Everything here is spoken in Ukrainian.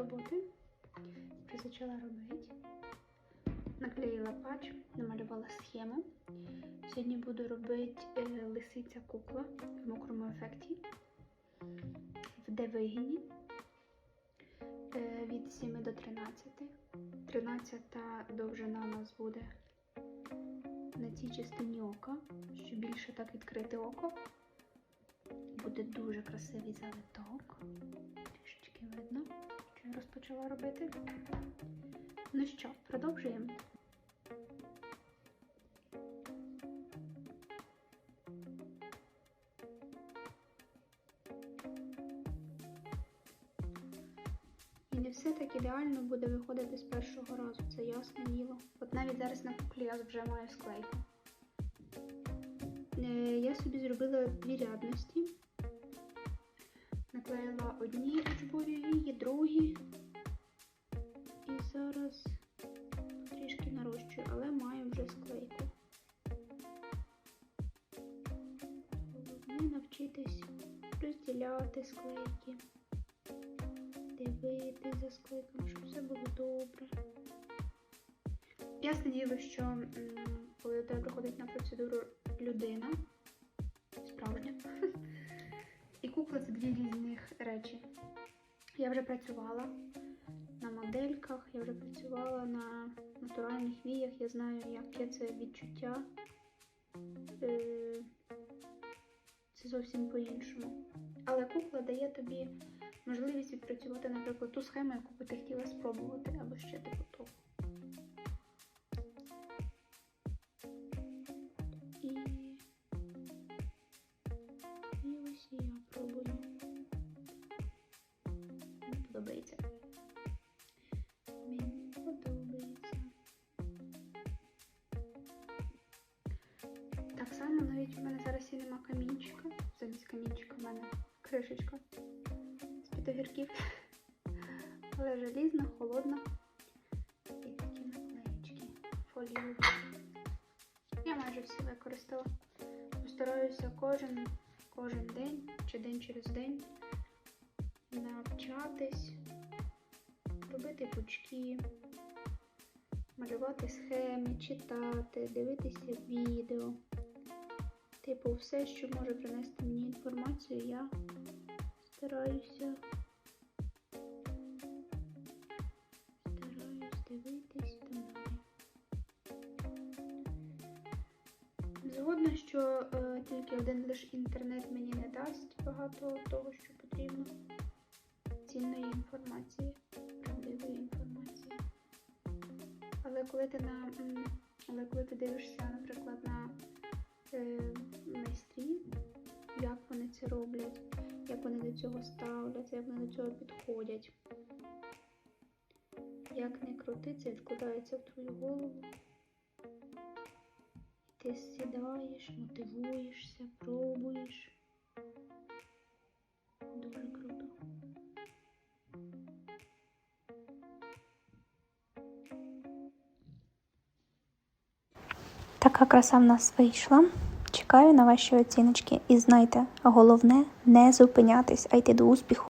роботи. Вже почала робити. Наклеїла патч, намалювала схему. Сьогодні буду робити е, лисиця кукла в мокрому ефекті в девигіні е, від 7 до 13. 13 довжина у нас буде на цій частині ока, що більше так відкрите око. Буде дуже красивий завиток. Розпочала робити. Ну що, продовжуємо. І не все так ідеально буде виходити з першого разу, це ясне діло. От навіть зараз на куклі я вже маю склейку. Е, Я собі зробила дві рядності. Наклеїла одні учбові вії, другі. Зараз трішки нарощую, але маю вже склейку. Головне навчитись розділяти склейки, дивитись за склейками, щоб все було добре. Ясне діло, що коли до тебе приходить на процедуру людина, справжня, і кукла це різних речі. Я вже працювала модельках, я вже працювала на натуральних віях, я знаю, яке це відчуття. Е, Це зовсім по-іншому. Але кукла дає тобі можливість відпрацювати, наприклад, ту схему, яку би ти хотіла спробувати, або ще типу того. І ось я пробую. Мені подобається. Так само навіть у мене зараз і нема камінчика. Замість камінчика в мене кришечка з-під огірків. Але желізна, холодна. І такі наклеєчки фоліові. Я майже всі використала. Постараюся кожен, кожен день чи день через день навчатись, робити пучки, малювати схеми, читати, дивитися відео. Типу, все, що може принести мені інформацію, я стараюся. Стараюсь дивитись далі. Згодна, що е, тільки один лише інтернет мені не дасть багато того, що потрібно. Цінної інформації, правдивої інформації. Але коли ти на але коли ти дивишся, наприклад, на е, цього ставляться, як вони до цього підходять. Як не крути, це відкладається в твою голову. Ти сідаєш, мотивуєшся, пробуєш. Дуже круто. Така краса в нас вийшла. Чекаю на ваші оціночки. І знайте, головне не зупинятись, а йти до успіху.